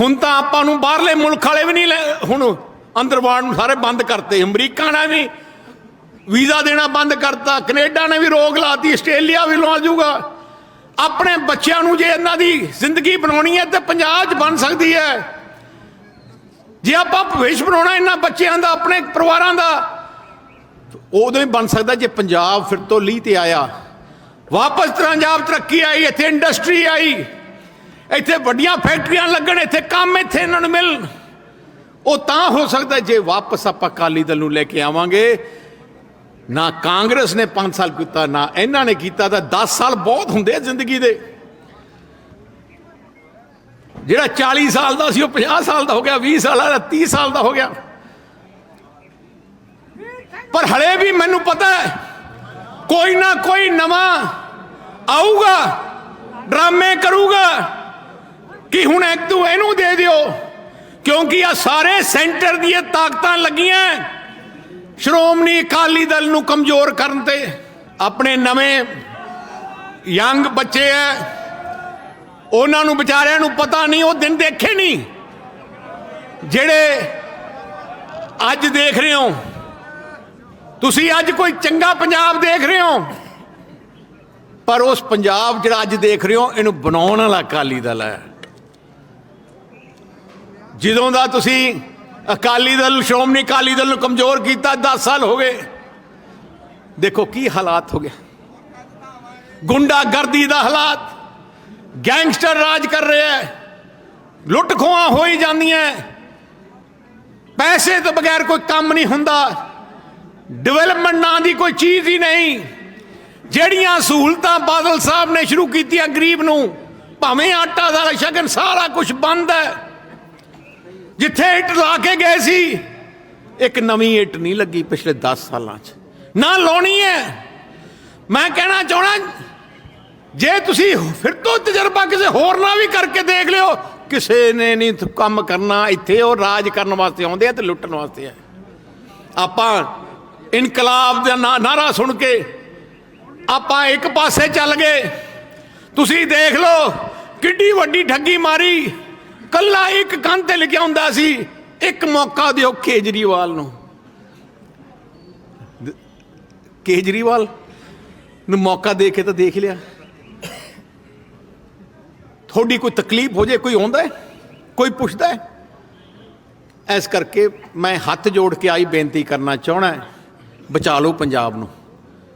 ਹੁਣ ਤਾਂ ਆਪਾਂ ਨੂੰ ਬਾਹਰਲੇ ਮੁਲਕ ਵਾਲੇ ਵੀ ਨਹੀਂ ਲੈ- ਹੁਣ ਅੰਦਰ ਵਾੜ ਨੂੰ ਸਾਰੇ ਬੰਦ ਕਰਤੇ, ਅਮਰੀਕਾ ਨੇ ਵੀ ਵੀਜ਼ਾ ਦੇਣਾ ਬੰਦ ਕਰਤਾ, ਕੈਨੇਡਾ ਨੇ ਵੀ ਰੋਕ ਲਾਤੀ, ਆਸਟ੍ਰੇਲੀਆ ਵੀ ਲਾ ਜੂਗਾ ਆਪਣੇ ਬੱਚਿਆਂ ਨੂੰ ਜੇ ਇਹਨਾਂ ਦੀ ਜ਼ਿੰਦਗੀ ਬਣਾਉਣੀ ਹੈ ਤੇ ਪੰਜਾਬ 'ਚ ਬਣ ਸਕਦੀ ਹੈ। ਜੇ ਆਪਾਂ ਭਵਿੱਖ ਬਣਾਉਣਾ ਇਹਨਾਂ ਬੱਚਿਆਂ ਦਾ, ਆਪਣੇ ਪਰਿਵਾਰਾਂ ਦਾ, ਉਦੋਂ ਹੀ ਬਣ ਸਕਦਾ ਜੇ ਪੰਜਾਬ ਫਿਰ ਤੋਂ ਲੀਹ ਤੇ ਆਇਆ। ਵਾਪਸ ਤਰ੍ਹਾਂ ਪੰਜਾਬ ਤਰੱਕੀ ਆਈ, ਇੱਥੇ ਇੰਡਸਟਰੀ ਆਈ। ਇੱਥੇ ਵੱਡੀਆਂ ਫੈਕਟਰੀਆਂ ਲੱਗਣ, ਇੱਥੇ ਕੰਮ ਇੱਥੇ ਇਹਨਾਂ ਨੂੰ ਮਿਲਣ। ਉਹ ਤਾਂ ਹੋ ਸਕਦਾ ਜੇ ਵਾਪਸ ਆਪਾਂ ਅਕਾਲੀ ਦਲ ਨੂੰ ਲੈ ਕੇ ਆਵਾਂਗੇ, ਨਾ ਕਾਂਗਰਸ ਨੇ 5 ਸਾਲ ਕੀਤਾ, ਨਾ ਇਹਨਾਂ ਨੇ ਕੀਤਾ ਤਾਂ 10 ਸਾਲ ਬਹੁਤ ਹੁੰਦੇ ਆ ਜ਼ਿੰਦਗੀ ਦੇ। ਜਿਹੜਾ 40 ਸਾਲ ਦਾ ਸੀ ਉਹ 50 ਸਾਲ ਦਾ ਹੋ ਗਿਆ 20 ਸਾਲ ਦਾ 30 ਸਾਲ ਦਾ ਹੋ ਗਿਆ। ਪਰ ਹਲੇ ਵੀ ਮੈਨੂੰ ਪਤਾ ਹੈ, ਕੋਈ ਨਾ ਕੋਈ ਨਵਾਂ ਆਊਗਾ, ਡਰਾਮੇ ਕਰੂਗਾ। ਕਿ ਹੁਣ ਇੱਕ ਤੂੰ ਇਹਨੂੰ ਦੇ ਦਿਓ, ਕਿਉਂਕਿ ਆ ਸਾਰੇ ਸੈਂਟਰ ਦੀਆਂ ਤਾਕਤਾਂ ਲੱਗੀਆਂ। ਸ਼੍ਰੋਮਣੀ ਅਕਾਲੀ ਦਲ ਨੂੰ ਕਮਜ਼ੋਰ ਕਰਨ ਤੇ ਆਪਣੇ ਨਵੇਂ ਯੰਗ ਬੱਚੇ ਐ, ਉਹਨਾਂ ਨੂੰ ਵਿਚਾਰਿਆਂ ਨੂੰ ਪਤਾ ਨਹੀਂ, ਉਹ ਦਿਨ ਦੇਖੇ ਨਹੀਂ। ਜਿਹੜੇ ਅੱਜ ਦੇਖ ਰਹੇ ਹੋ, ਤੁਸੀਂ ਅੱਜ ਕੋਈ ਚੰਗਾ ਪੰਜਾਬ ਦੇਖ ਰਹੇ ਹੋ, ਪਰ ਉਸ ਪੰਜਾਬ ਜਿਹੜਾ ਅੱਜ ਦੇਖ ਰਹੇ ਹੋ, ਇਹਨੂੰ ਬਣਾਉਣ ਵਾਲਾ ਅਕਾਲੀ ਦਲ ਹੈ ਜਦੋਂ ਦਾ ਤੁਸੀਂ ਅਕਾਲੀ ਦਲ, ਸ਼੍ਰੋਮਣੀ ਅਕਾਲੀ ਦਲ ਨੂੰ ਕਮਜ਼ੋਰ ਕੀਤਾ 10 ਸਾਲ ਹੋ ਗਏ। ਦੇਖੋ ਕੀ ਹਾਲਾਤ ਹੋ ਗਏ। ਗੁੰਡਾਗਰਦੀ ਦਾ ਹਾਲਾਤ, ਗੈਂਗਸਟਰ ਰਾਜ ਕਰ ਰਿਹਾ ਹੈ। ਲੁੱਟ ਖੋਹਾਂ ਹੋਈ ਜਾਂਦੀਆਂ ਪੈਸੇ ਤੋਂ ਬਗੈਰ ਕੋਈ ਕੰਮ ਨਹੀਂ ਹੁੰਦਾ। ਡਿਵੈਲਪਮੈਂਟ ਨਾਂ ਦੀ ਕੋਈ ਚੀਜ਼ ਹੀ ਨਹੀਂ। ਜਿਹੜੀਆਂ ਸਹੂਲਤਾਂ ਬਾਦਲ ਸਾਹਿਬ ਨੇ ਸ਼ੁਰੂ ਕੀਤੀਆਂ ਗਰੀਬ ਨੂੰ, ਭਾਵੇਂ ਆਟਾ ਦਾ ਸ਼ਗਨ, ਸਾਰਾ ਕੁਝ ਬੰਦ ਹੈ। ਜਿੱਥੇ ਇੱਟ ਲਾ ਕੇ ਗਏ ਸੀ, ਇੱਕ ਨਵੀਂ ਇੱਟ ਨਹੀਂ ਲੱਗੀ ਪਿਛਲੇ 10 ਸਾਲਾਂ 'ਚ। ਨਾ ਲਾਉਣੀ ਹੈ ਮੈਂ ਕਹਿਣਾ ਚਾਹਣਾ, ਜੇ ਤੁਸੀਂ ਫਿਰ ਤੋਂ ਤਜਰਬਾ ਕਿਸੇ ਹੋਰ ਨਾਲ ਵੀ ਕਰਕੇ ਦੇਖ ਲਿਓ, ਕਿਸੇ ਨੇ ਨਹੀਂ ਕੰਮ ਕਰਨਾ, ਇੱਥੇ ਉਹ ਰਾਜ ਕਰਨ ਵਾਸਤੇ ਆਉਂਦੇ ਆ ਤੇ ਲੁੱਟਣ ਵਾਸਤੇ ਆ। ਆਪਾਂ ਇਨਕਲਾਬ ਦਾ ਨਾ- ਨਾਰਾ ਸੁਣ ਕੇ ਆਪਾਂ ਇੱਕ ਪਾਸੇ ਚੱਲ ਗਏ। ਤੁਸੀਂ ਦੇਖ ਲਓ, ਕਿੱਡੀ ਵੱਡੀ ਠੱਗੀ ਮਾਰੀ। ਕੱਲਾ ਇੱਕ ਕੰਨ ਤੇ ਲਿਖਿਆ ਹੁੰਦਾ ਸੀ, ਇੱਕ ਮੌਕਾ ਦਿਓ ਕੇਜਰੀਵਾਲ ਨੂੰ। ਕੇਜਰੀਵਾਲ? ਨੂੰ ਮੌਕਾ ਦੇ ਕੇ ਤਾਂ ਦੇਖ ਲਿਆ। ਤੁਹਾਡੀ ਕੋਈ ਤਕਲੀਫ ਹੋ ਜੇ, ਕੋਈ ਆਉਂਦਾ ਹੈ? ਕੋਈ ਪੁੱਛਦਾ ਹੈ? ਇਸ ਕਰਕੇ ਮੈਂ ਹੱਥ ਜੋੜ ਕੇ ਆਈ ਬੇਨਤੀ ਕਰਨਾ ਚਾਹਣਾ ਬਚਾ ਲਓ ਪੰਜਾਬ ਨੂੰ।